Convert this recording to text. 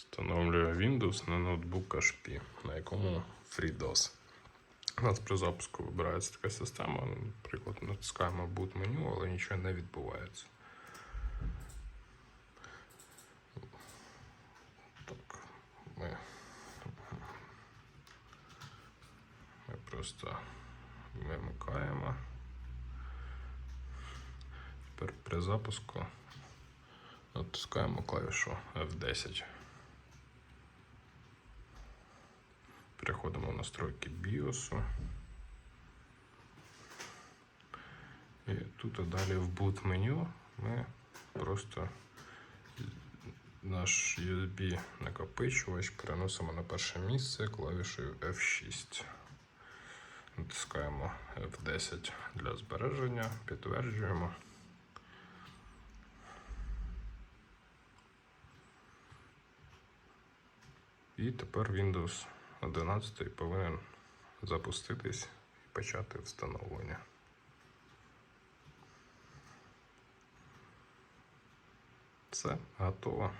Встановлюю Windows на ноутбук HP, на якому FreeDOS. У нас при запуску вибирається така система. Наприклад, натискаємо boot меню, але нічого не відбувається. Так, ми, ми просто вимикаємо. Тепер при запуску натискаємо клавішу F10. Переходимо в настройки BIOS. І тут далі в boot меню ми просто наш USB накопичувач переносимо на перше місце клавішею F6. Натискаємо F10 для збереження, підтверджуємо. І тепер Windows 11 повинен запуститись і почати встановлення. Все, готово.